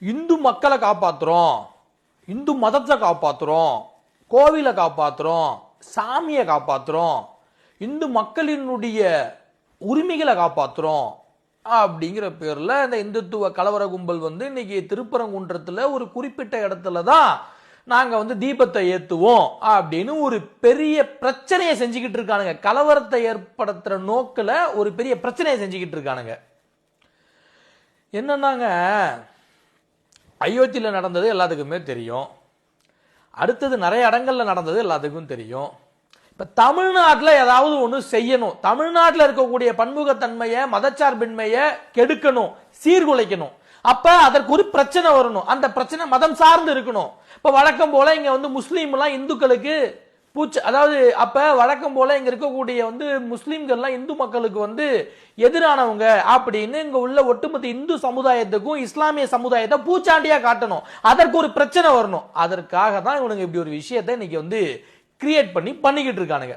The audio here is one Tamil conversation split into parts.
இந்து மக்களை காப்பாத்துறோம். இந்து மதத்தை காப்பாத்துறோம். கோவிலை காப்பாத்துறோம். சாமியை காப்பாத்துறோம். இந்து மக்களினுடைய உரிமைகளை காப்பாத்துறோம். அப்படிங்கிற பேர்ல இந்த இந்துத்துவ கலவர கும்பல் வந்து இன்னைக்கு திருப்பரங்குன்றத்துல ஒரு குறிப்பிட்ட இடத்துல தான் நாங்க வந்து தீபத்தை ஏத்துவோம் அப்படின்னு ஒரு பெரிய பிரச்சனையை செஞ்சுக்கிட்டு இருக்கானுங்க. கலவரத்தை ஏற்படுத்துற நோக்கில் ஒரு பெரிய பிரச்சனையை செஞ்சுக்கிட்டு இருக்கானுங்க. என்னன்னாங்க? அயோத்தியில் நடந்தது எல்லாத்துக்குமே தெரியும். அடுத்தது நிறைய இடங்களில் நடந்தது எல்லாத்துக்கும் தெரியும். இப்போ தமிழ்நாட்டில் ஏதாவது ஒன்று செய்யணும். தமிழ்நாட்டில் இருக்கக்கூடிய பன்முகத்தன்மையை மதச்சார்பின்மையை கெடுக்கணும் சீர்குலைக்கணும். அப்ப அதற்கு ஒரு பிரச்சனை வரணும். அந்த பிரச்சனை மதம் சார்ந்து இருக்கணும். இப்ப வழக்கம் போல இங்க வந்து முஸ்லீம்லாம் இந்துக்களுக்கு பூச்ச அதாவது அப்போ வழக்கம் போல் இங்கே இருக்கக்கூடிய வந்து முஸ்லீம்கள்லாம் இந்து மக்களுக்கு வந்து எதிரானவங்க அப்படின்னு இங்கே உள்ள ஒட்டுமொத்த இந்து சமுதாயத்துக்கும் இஸ்லாமிய சமுதாயத்தை பூச்சாண்டியாக காட்டணும். அதற்கு ஒரு பிரச்சனை வரணும். அதற்காக தான் இவனுங்க இப்படி ஒரு விஷயத்தை இன்னைக்கு வந்து கிரியேட் பண்ணி பண்ணிக்கிட்டு இருக்கானுங்க.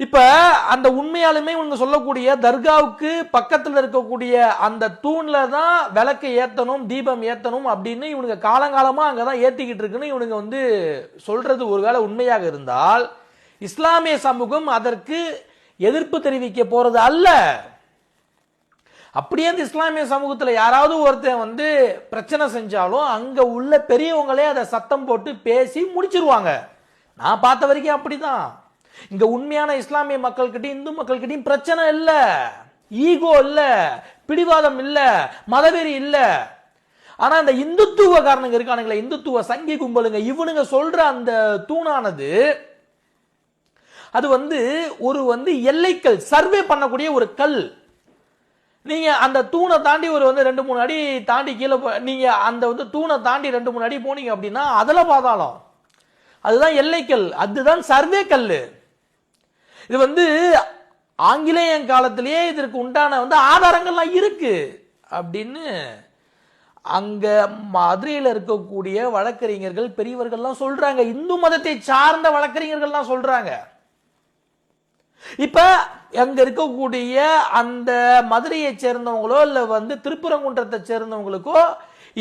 இப்ப அந்த உண்மையாலுமே இவங்க சொல்லக்கூடிய தர்காவுக்கு பக்கத்துல இருக்கக்கூடிய அந்த தூண்ல தான் விளக்கு ஏத்தணும் தீபம் ஏத்தணும் அப்படின்னு இவனுங்க காலங்காலமா அங்கதான் ஏத்திக்கிட்டு இருக்குன்னு இவனுங்க வந்து சொல்றது ஒருவேளை உண்மையாக இருந்தால் இஸ்லாமிய சமூகம் அதற்கு எதிர்ப்பு தெரிவிக்க போறது அல்ல. அப்படியே அந்த இஸ்லாமிய சமூகத்தில் யாராவது ஒருத்தன் வந்து பிரச்சனை செஞ்சாலும் அங்க உள்ள பெரியவங்களே அதை சத்தம் போட்டு பேசி முடிச்சிருவாங்க. நான் பார்த்த வரைக்கும் அப்படிதான். இங்க உண்மையான இஸ்லாமிய மக்கள்கிட்டயும் இந்து மக்கள்கிட்டயும் பிரச்சனை இல்ல. ஈகோ இல்ல. பிடிவாதம் இல்ல. மதவெறி இல்ல. ஆனா இந்த இந்துத்துவ காரணங்க இருக்கானுங்களே இந்துத்துவ சங்கி கும்பலுங்க இவனுங்க சொல்ற அந்த தூணானது அது வந்து ஒரு வந்து எல்லைக்கல் சர்வே பண்ணக்கூடிய ஒரு கல். நீங்க அந்த தூணை தாண்டி ஒரு வந்து ரெண்டு மூணு அடி தாண்டி கீழே போ- நீங்க அந்த வந்து தூணை தாண்டி ரெண்டு மூணு அடி போனீங்க அப்படின்னா அதில் பாதாளம். அதுதான் எல்லைக்கல். அதுதான் சர்வே கல் இது வந்து ஆங்கிலேயன் காலத்திலேயே இதற்கு உண்டான வந்து ஆதாரங்கள்லாம் இருக்கு அப்படின்னு அங்க மதுரையில் இருக்கக்கூடிய வழக்கறிஞர்கள் பெரியவர்கள்லாம் சொல்றாங்க. இந்து மதத்தை சார்ந்த வழக்கறிஞர்கள்லாம் சொல்றாங்க. இப்ப அங்க இருக்கக்கூடிய அந்த மதுரையை சேர்ந்தவங்களோ இல்ல வந்து திருப்பரங்குன்றத்தை சேர்ந்தவங்களுக்கோ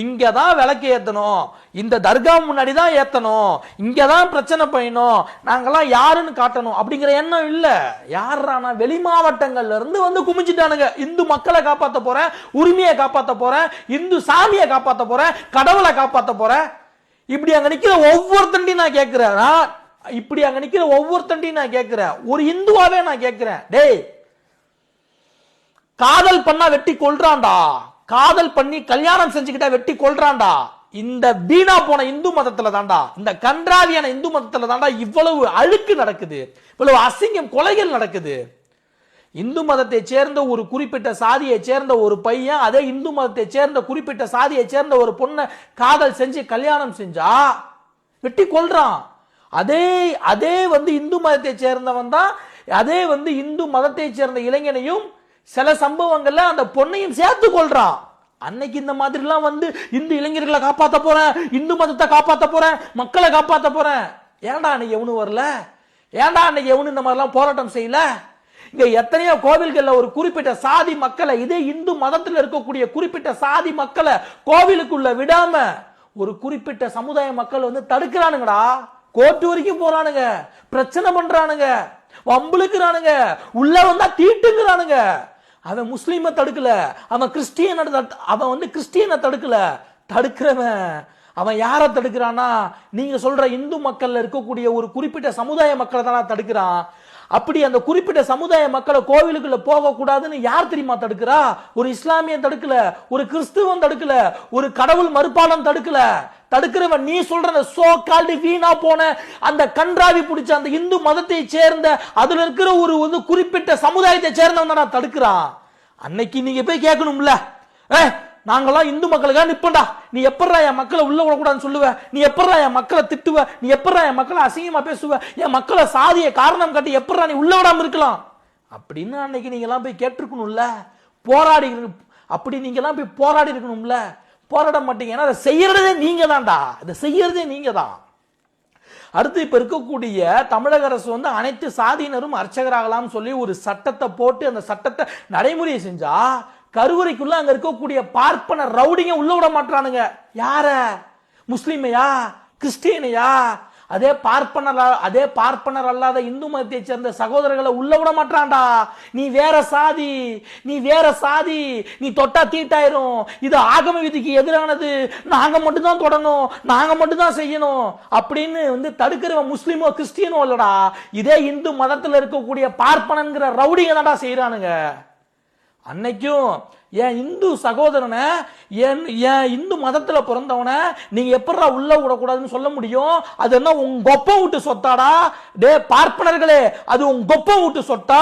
இங்கே தான் விளக்கு ஏற்றணும் இந்த தர்கா முன்னாடி தான் ஏற்றணும் இங்கே தான் பிரச்சனை பண்ணணும். நாங்கள்லாம் யாருன்னு காட்டணும் அப்படிங்கிற எண்ணம் இல்லை. யாரானா வெளி மாவட்டங்கள்லேருந்து வந்து குமிச்சிட்டானுங்க இந்து மக்களை காப்பாற்ற போகிறேன் உரிமையை காப்பாற்ற போகிறேன் இந்து சாமியை காப்பாற்ற போகிறேன் கடவுளை காப்பாற்ற போகிறேன் இப்படி அங்கே நிற்கிற ஒவ்வொருத்தண்டையும் நான் கேட்குறேன். நான் இப்படி அங்கே நிற்கிற ஒவ்வொருத்தண்டையும் நான் கேட்குறேன். ஒரு இந்துவாவே நான் கேட்குறேன். டேய் காதல் பண்ணா வெட்டி கொள்றான்டா காதல் பண்ணி கல்யாணம் செஞ்சுக்கிட்டா வெட்டி கொள்றான்டா இந்த வீணா போன இந்து மதத்துல தான்டா. இந்த கன்றாவியான இந்து மதத்துல தான்டா இவ்வளவு அழுக்கு நடக்குது. இவ்வளவு அசிங்கம் கொலைகள் நடக்குது. இந்து மதத்தை சேர்ந்த ஒரு குறிப்பிட்ட சாதியை சேர்ந்த ஒரு பையன் அதே இந்து மதத்தை சேர்ந்த குறிப்பிட்ட சாதியை சேர்ந்த ஒரு பொண்ணை காதல் செஞ்சு கல்யாணம் செஞ்சா வெட்டி கொள்றான் அதே அதே வந்து இந்து மதத்தை சேர்ந்தவன் தான் அதே வந்து இந்து மதத்தை சேர்ந்த இளைஞனையும் சில சம்பவங்கள்ல அந்த பொண்ணையும் சேர்த்து கொள்றான் அன்னைக்கு இந்த மாதிரிலாம் வந்து இந்து இளைஞர்களை காப்பாத்த போறேன் இந்து மதத்தை காப்பாத்த போறேன் மக்களை காப்பாத்த போறேன். ஏன்டா அன்னைக்கு எவனும் வரல? ஏன்டா அன்னைக்கு எவனும் இந்த மாதிரிலாம் போராட்டம் செய்யல? இங்க எத்தனையோ கோவில்கள்ல ஒரு குறிப்பிட்ட சாதி மக்களை இதே இந்து மதத்தில் இருக்கக்கூடிய குறிப்பிட்ட சாதி மக்களை கோவிலுக்குள்ள விடாம ஒரு குறிப்பிட்ட சமுதாய மக்கள் வந்து தடுக்கிறானுங்கடா. கோர்ட்டு வரைக்கும் போறானுங்க. பிரச்சனை பண்றானுங்க. வம்புழுக்கிறானுங்க உள்ள வந்தா தீட்டுங்கிறானுங்க. அவன் முஸ்லீமை தடுக்கல. அவன் கிறிஸ்டியனை தடு- அவன் வந்து கிறிஸ்டியனை தடுக்கல. தடுக்கிறவன். அவன் யாரை தடுக்கிறானா நீங்க சொல்ற இந்து மக்கள்ல இருக்கக்கூடிய ஒரு குறிப்பிட்ட சமுதாய மக்களை தானா தடுக்கிறான். அப்படி அந்த குறிப்பிட்ட சமுதாய மக்களை கோவிலுக்குள்ள போக கூடாதுன்னு யார் தெரியுமா தடுக்கிறா? ஒரு இஸ்லாமியன் தடுக்கல. ஒரு கிறிஸ்துவன் தடுக்கல. ஒரு கடவுள் மறுப்பாளன் தடுக்கல. தடுக்கிறவன் நீ சொல்ற சோ கால்டு வீணா போன அந்த கன்றாவி பிடிச்ச அந்த இந்து மதத்தை சேர்ந்த அதுல இருக்கிற ஒரு வந்து குறிப்பிட்ட சமுதாயத்தை சேர்ந்தவன் தான் தடுக்கிறான். அன்னைக்கு நீங்க போய் கேட்கணும்ல. ஏ நாங்களாம் இந்து மக்களுக்காக நிப்பண்டா நீ எப்படா என் மக்களை உள்ள விடக்கூடாதுன்னு சொல்லுவ? நீ எப்படா என் மக்களை திட்டுவ? நீ எப்படா என் மக்களை அசிங்கமா பேசுவ? என் மக்களை சாதிய காரணம் காட்டி எப்படா நீ உள்ள விடாம இருக்கலாம்? அப்படின்னு அன்னைக்கு நீங்க எல்லாம் போய் கேட்டிருக்கணும்ல. போராடி அப்படி நீங்க எல்லாம் போய் போராடி இருக்கணும்ல. போராட மாட்டீங்க. ஏன்னா அதை செய்யறதே நீங்க தான்டா. அதை செய்யறதே நீங்க தான். அடுத்து இப்ப இருக்கக்கூடிய தமிழக அரசு வந்து அனைத்து சாதியினரும் அர்ச்சகராகலாம் சொல்லி ஒரு சட்டத்தை போட்டு அந்த சட்டத்தை நடைமுறையை செஞ்சா கருவறைக்குள்ள அங்க இருக்கக்கூடிய பார்ப்பன ரவுடிங்க உள்ள விட மாட்டானுங்க யார? முஸ்லீமையா? கிறிஸ்டியனையா? அதே பார்ப்பனர் அதே பார்ப்பனர் அல்லாத இந்து மதத்தை சேர்ந்த சகோதரர்களை உள்ள விட மாட்டான்டா. நீ வேற சாதி நீ வேற சாதி நீ தொட்டா தீட்டாயிரும். இது ஆகம விதிக்கு எதிரானது. நாங்க மட்டும்தான் தொடணும். நாங்க மட்டும்தான் செய்யணும். அப்படின்னு வந்து தடுக்கிறவன் முஸ்லீமோ கிறிஸ்டியனோ இல்லடா இதே இந்து மதத்தில் இருக்கக்கூடிய பார்ப்பனங்கிற ரவுடிங்க தான்டா செய்யறானுங்க அன்னைக்கும் என் இந்து சகோதரனை என் என் இந்து மதத்தில் பிறந்தவனை நீங்கள் எப்படா உள்ளே விடக்கூடாதுன்னு சொல்ல முடியும்? அது என்ன உங்க கொப்பை விட்டு சொத்தாடா? டே பார்ப்பனர்களே அது உங்க கொப்பை விட்டு சொத்தா?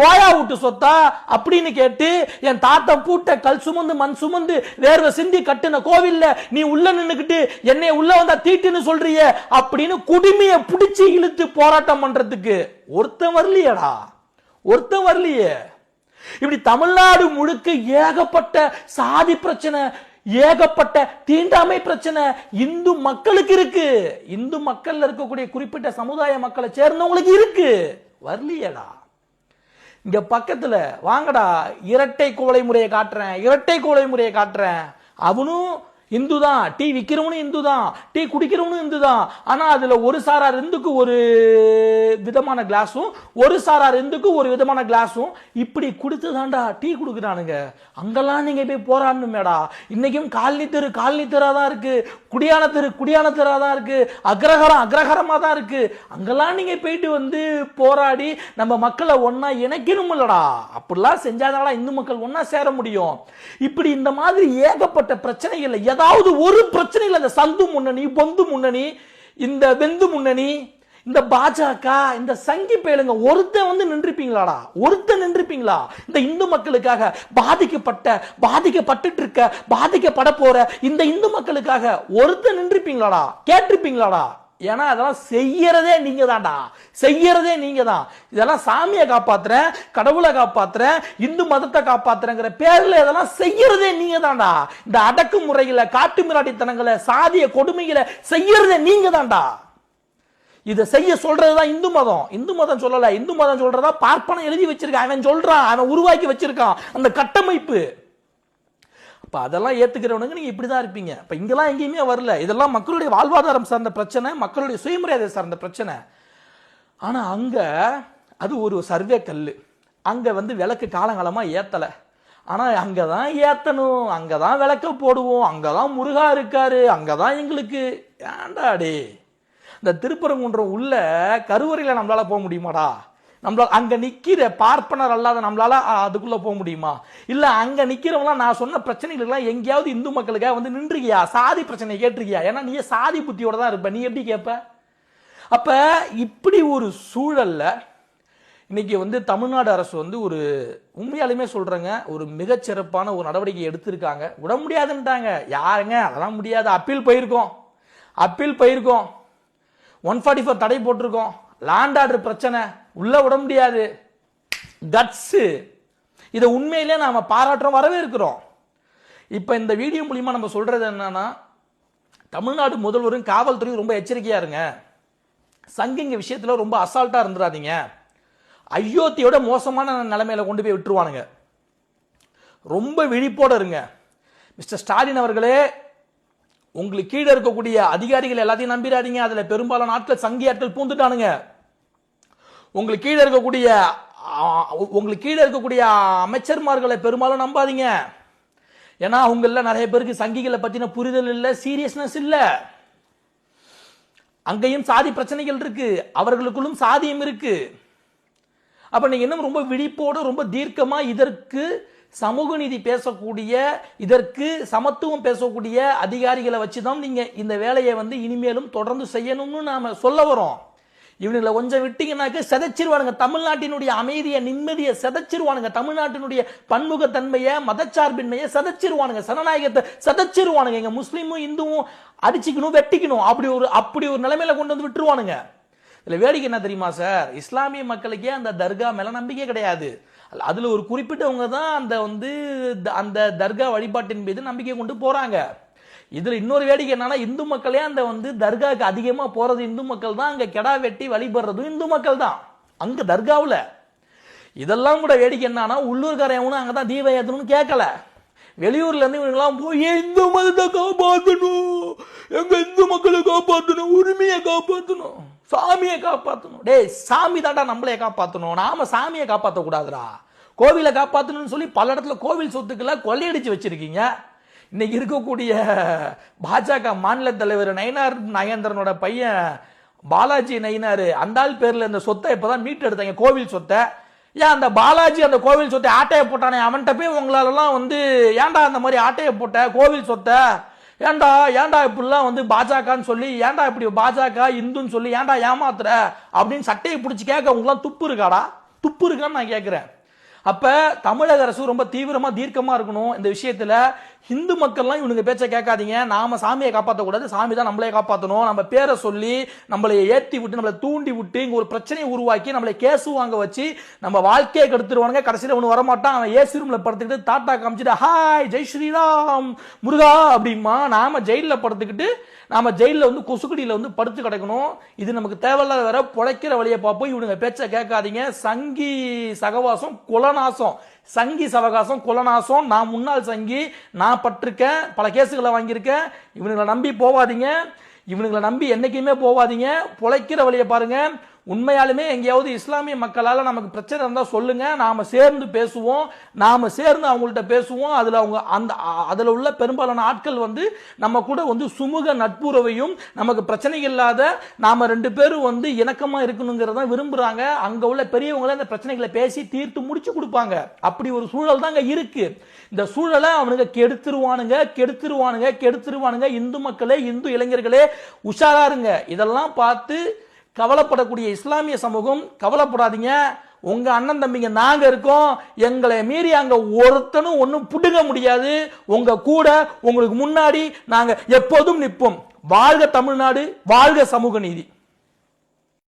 கோயா விட்டு சொத்தா? அப்படின்னு கேட்டு என் தாத்தா பூட்ட கல் சுமந்து மண் சுமந்து வேர்வை சிந்தி கட்டின கோவில்ல நீ உள்ள நின்றுக்கிட்டு என்னை உள்ள வந்தா தீட்டுன்னு சொல்றியே அப்படின்னு குடிமையை பிடிச்சி இழுத்து போராட்டம் பண்றதுக்கு ஒருத்தன் வரலையேடா. ஒருத்தன் வரலையே. இப்படி தமிழ்நாடு முழுக்க ஏகப்பட்ட சாதி பிரச்சனை ஏகப்பட்ட தீண்டாமை பிரச்சனை இந்து மக்களுக்கு இருக்கு. இந்து மக்கள்ல இருக்கக்கூடிய குறிப்பிட்ட சமுதாய மக்களை சேர்ந்தவங்களுக்கு இருக்கு. வரலையடா. இங்க பக்கத்துல வாங்கடா இரட்டை கோலை முறையை காட்டுறேன் இரட்டை கோலை முறையை காட்டுறேன். அவனும் இந்து தான் டீ விற்கிறவனும் இந்து தான் டீ குடிக்கிறவனும் இந்து தான் ஆனால் அதில் ஒரு சாரார் இந்துக்கு ஒரு விதமான கிளாஸும் ஒரு சாரார் இந்துக்கு ஒரு விதமான கிளாஸும் இப்படி கொடுத்து தாண்டா டீ கொடுக்குறானுங்க. அங்கெல்லாம் நீங்கள் போய் போராடணுமேடா. இன்றைக்கும் காலனி தெரு காலனி தெரா தான் இருக்கு. குடியான தெரு குடியான தெரா தான் இருக்கு. அக்ரஹாரம் அக்ரஹாரமாக தான் இருக்கு. அங்கெல்லாம் நீங்கள் போயிட்டு வந்து போராடி நம்ம மக்களை ஒன்றா இணைக்கணும் இல்லடா அப்படிலாம் செஞ்சாதாடா இந்து மக்கள் ஒன்றா சேர முடியும். இப்படி இந்த மாதிரி ஏகப்பட்ட பிரச்சனைகள் ஏதாவது ஒரு பிரச்சனையில் அந்த சந்து முன்னணி பொந்து முன்னணி இந்த வெந்து முன்னணி இந்த பாஜக இந்த சங்கி பேலுங்க ஒருத்தன் வந்து நின்றுப்பீங்களாடா ஒருத்தன் நின்றுப்பீங்களா இந்த இந்து மக்களுக்காக பாதிக்கப்பட்ட பாதிக்கப்பட்டுட்டு இருக்க பாதிக்கப்பட போற இந்த இந்து மக்களுக்காக ஒருத்தன் நின்றுப்பீங்களாடா கேட்டிருப்பீங்களாடா? ஏன்னா அதெல்லாம் செய்யறதே நீங்க தான்டா செய்யறதே நீங்க தான் இதெல்லாம் சாமியை காப்பாத்துறேன் கடவுளை காப்பாத்துறேன் இந்து மதத்தை காப்பாத்துறேங்கிற பேர்ல இதெல்லாம் செய்யறதே நீங்க தான்டா இந்த அடக்குமுறைகளை காட்டு மிராட்டித்தனங்களை சாதிய கொடுமைகளை செய்யறதே நீங்க தான்டா இதை செய்ய சொல்றதுதான் இந்து மதம். இந்து மதம் சொல்லல. இந்து மதம் சொல்றதா பார்ப்பனம் எழுதி வச்சிருக்கான். அவன் சொல்றான். அவன் உருவாக்கி வச்சிருக்கான். அந்த கட்டமைப்பு. இப்போ அதெல்லாம் ஏற்றுக்கிறவனுக்கு நீங்கள் இப்படி தான் இருப்பீங்க. இப்போ இங்கெல்லாம் எங்கேயுமே வரல. இதெல்லாம் மக்களுடைய வாழ்வாதாரம் சார்ந்த பிரச்சனை மக்களுடைய சுயமரியாதை சார்ந்த பிரச்சனை. ஆனால் அங்கே அது ஒரு சர்வே கல் அங்கே வந்து விளக்கு காலங்காலமாக ஏற்றலை ஆனால் அங்கே தான் ஏற்றணும் அங்கே தான் விளக்க போடுவோம். அங்கே தான் முருகா இருக்காரு. அங்கதான் எங்களுக்கு. ஏன்டா டே இந்த திருப்பரங்குன்றம் உள்ள கருவறையில் நம்மளால் போக முடியுமாடா? நம்மளால அங்கே நிற்கிற பார்ப்பனர் அல்லாத நம்மளால அதுக்குள்ளே போக முடியுமா? இல்லை அங்கே நிற்கிறவங்களாம் நான் சொன்ன பிரச்சனைகளுக்கெல்லாம் எங்கேயாவது இந்து மக்களுக்காக வந்து நின்றுக்கியா? சாதி பிரச்சனை கேட்டிருக்கியா? ஏன்னா நீ சாதி புத்தியோட தான் இருப்ப. நீ எப்படி கேட்ப அப்போ இப்படி ஒரு சூழலில் இன்னைக்கு வந்து தமிழ்நாடு அரசு வந்து ஒரு உண்மையாலுமே சொல்கிறேங்க ஒரு மிகச்சிறப்பான ஒரு நடவடிக்கை எடுத்திருக்காங்க. விட முடியாதுன்ட்டாங்க. யாருங்க? அதெல்லாம் முடியாது. அப்பீல் போயிருக்கோம். அப்பீல் போயிருக்கோம். ஒன் ஃபார்ட்டி ஃபோர் தடை போட்டிருக்கோம். லேண்ட் ஆர்டர் பிரச்சனை. உள்ள விட முடியாது. கட்ஸு இதை உண்மையிலே நாம பாராட்டுறோம் வரவே இருக்கிறோம். இப்போ இந்த வீடியோ மூலியமா நம்ம சொல்றது என்னன்னா தமிழ்நாடு முதல்வரும் காவல்துறையும் ரொம்ப எச்சரிக்கையா இருங்க. சங்கிங்க விஷயத்துல ரொம்ப அசால்ட்டா இருந்துடாதீங்க அயோத்தியோட மோசமான நிலைமையில கொண்டு போய் விட்டுருவானுங்க. ரொம்ப விழிப்போட இருங்க. மிஸ்டர் ஸ்டாலின் அவர்களே உங்களுக்கு கீழே இருக்கக்கூடிய அதிகாரிகள் எல்லாத்தையும் நம்பிடாதீங்க. அதுல பெரும்பாலான ஆட்கள் சங்கி ஆட்கள் பூந்துட்டானுங்க. உங்களுக்கு கீழே இருக்கக்கூடிய உங்களுக்கு கீழே இருக்கக்கூடிய அமைச்சர்மார்களை பெரும்பாலும் நம்பாதீங்க. ஏன்னா உங்களில் நிறைய பேருக்கு சங்கிகளை பற்றின புரிதல் இல்லை சீரியஸ்னஸ் இல்லை. அங்கேயும் சாதி பிரச்சனைகள் இருக்கு. அவர்களுக்குள்ளும் சாதியம் இருக்கு. அப்ப நீங்க இன்னும் ரொம்ப விழிப்போடு ரொம்ப தீர்க்கமா இதற்கு சமூக நீதி பேசக்கூடிய இதற்கு சமத்துவம் பேசக்கூடிய அதிகாரிகளை வச்சு தான் நீங்கள் இந்த வேலையை வந்து இனிமேலும் தொடர்ந்து செய்யணும்னு நாம் சொல்ல வரோம். இவனுங்களை கொஞ்சம் விட்டீங்கன்னாக்க செதைச்சிருவானுங்க. தமிழ்நாட்டினுடைய அமைதியை நிம்மதியை செதைச்சிருவானுங்க. தமிழ்நாட்டினுடைய பன்முகத்தன்மையை மதச்சார்பின்மையை செதைச்சிருவானுங்க. சனநாயகத்தை செதைச்சிருவானுங்க. இங்க முஸ்லீமும் இந்துவும் அடிச்சுக்கணும் வெட்டிக்கணும். அப்படி ஒரு அப்படி ஒரு நிலைமையில கொண்டு வந்து விட்டுருவானுங்க. இதில் வேடிக்கை என்ன தெரியுமா சார்? இஸ்லாமிய மக்களுக்கே அந்த தர்கா மேல நம்பிக்கை கிடையாது. அதில் ஒரு குறிப்பிட்டவங்க தான் அந்த வந்து த- அந்த தர்கா வழிபாட்டின் மீது நம்பிக்கை கொண்டு போகிறாங்க இதில் இன்னொரு வேடிக்கை என்னன்னா இந்து மக்களே அந்த வந்து தர்காவுக்கு அதிகமாக போகிறது இந்து மக்கள் தான் அங்கே கெடா வெட்டி வழிபடுறதும் இந்து மக்கள் தான். அங்கே தர்காவில். இதெல்லாம் கூட வேடிக்கை என்னன்னா உள்ளூர்காரன் அங்கதான் தீபம் ஏற்றணும்னு கேட்கல வெளியூர்லேருந்து இவங்கெல்லாம் போய் இந்து மதத்தை காப்பாற்றணும் எங்கள் இந்து மக்களை காப்பாற்றணும் உரிமையை காப்பாற்றணும் சாமியை காப்பாற்றணும் டேய் சாமி தாண்டா நம்மளே காப்பாற்றணும் நாம சாமியை காப்பாற்ற கூடாதுடா கோவிலை காப்பாற்றணும்னு சொல்லி பல இடத்துல கோவில் சொத்துக்கெல்லாம் கொள்ளையடிச்சு வச்சிருக்கீங்க. இன்னைக்கு இருக்கக்கூடிய பாஜக மாநில தலைவர் நயனார் நயேந்திரனோட பையன் பாலாஜி நயினார் அந்த ஆள் பேரில் இந்த சொத்தை இப்பதான் மீட்டு எடுத்தாங்க கோவில் சொத்தை. ஏன் அந்த பாலாஜி அந்த கோவில் சொத்தை ஆட்டையை போட்டானே? அவன்கிட்ட போய் உங்களாலலாம் வந்து ஏன்டா அந்த மாதிரி ஆட்டையை போட்ட கோவில் சொத்தை? ஏன்டா ஏன்டா இப்படிலாம் வந்து பாஜகன்னு சொல்லி ஏன்டா இப்படி பாஜக இந்துன்னு சொல்லி ஏன்டா ஏமாத்துற? அப்படின்னு சட்டையை பிடிச்சி கேட்க உங்களாம் துப்பு இருக்காடா? துப்பு இருக்கான்னு நான் கேட்குறேன். அப்ப தமிழக அரசு ரொம்ப தீவிரமா தீர்க்கமா இருக்கணும் இந்த விஷயத்துல. ஹிந்து மக்கள்லாம் இவனுங்க பேச்ச கேட்காதீங்க. நாம சாமியை காப்பாற்றக்கூடாது சாமி தான் நம்மளே காப்பாற்றணும் நம்ம பேரை சொல்லி நம்மளை ஏற்றி விட்டு நம்மளை தூண்டி விட்டு இங்கே ஒரு பிரச்சனையை உருவாக்கி நம்மளை கேசு வாங்க வச்சு நம்ம வாழ்க்கையை கெடுத்துருவானுங்க. கடைசியில் ஒன்று வரமாட்டான். அவன் ஏசி ரூமில் படுத்துக்கிட்டு தாத்தா காமிச்சிட்டு ஹாய் ஜெய் ஸ்ரீராம் முருகா அப்படிமா நாம ஜெயிலில் படுத்துக்கிட்டு நாம ஜெயிலில் வந்து கொசுக்கடியில் வந்து படுத்து கிடக்கணும். இது நமக்கு தேவையில்லாத வேற பிழைக்கிற வழியை பார்ப்போம். இவனுங்க பேச்சை கேட்காதீங்க. சங்கி சகவாசம் குலநாசம். சங்கி சவகாசம் குலநாசம் நான் முன்னாள் சங்கி நான் பட்டிருக்கேன் பல கேஸுகளை வாங்கியிருக்கேன் இவனுங்களை நம்பி போவாதீங்க. இவனுங்களை நம்பி என்றைக்குமே போவாதீங்க. பொழைக்கிற வழியை பாருங்க. உண்மையாலுமே எங்கேயாவது இஸ்லாமிய மக்களால் நமக்கு பிரச்சனை இருந்தால் சொல்லுங்க. நாம் சேர்ந்து பேசுவோம். நாம் சேர்ந்து அவங்கள்ட்ட பேசுவோம். அதில் அவங்க அந்த அதில் உள்ள பெரும்பாலான ஆட்கள் வந்து நம்ம கூட வந்து சுமூக நட்புறவையும் நமக்கு பிரச்சனை இல்லாத நாம் ரெண்டு பேரும் வந்து இணக்கமாக இருக்கணுங்கிறத விரும்புகிறாங்க அங்கே உள்ள பெரியவங்களே அந்த பிரச்சனைகளை பேசி தீர்த்து முடிச்சு கொடுப்பாங்க. அப்படி ஒரு சூழல் தான் அங்கே இருக்குது இந்த சூழலை அவனுங்க கெடுத்துருவானுங்க கெடுத்துருவானுங்க கெடுத்துருவானுங்க. இந்து மக்களே இந்து இளைஞர்களே உஷாரா இருங்க. இதெல்லாம் பார்த்து கவலைப்படக்கூடிய இஸ்லாமிய சமூகம் கவலைப்படாதீங்க. உங்க அண்ணன் தம்பிங்க நாங்க இருக்கோம். எங்களை மீறி அங்க ஒருத்தனும் ஒன்றும் புடுங்க முடியாது. உங்க கூட உங்களுக்கு முன்னாடி நாங்க எப்போதும் நிற்போம். வாழ்க தமிழ்நாடு வாழ்க சமூக நீதி.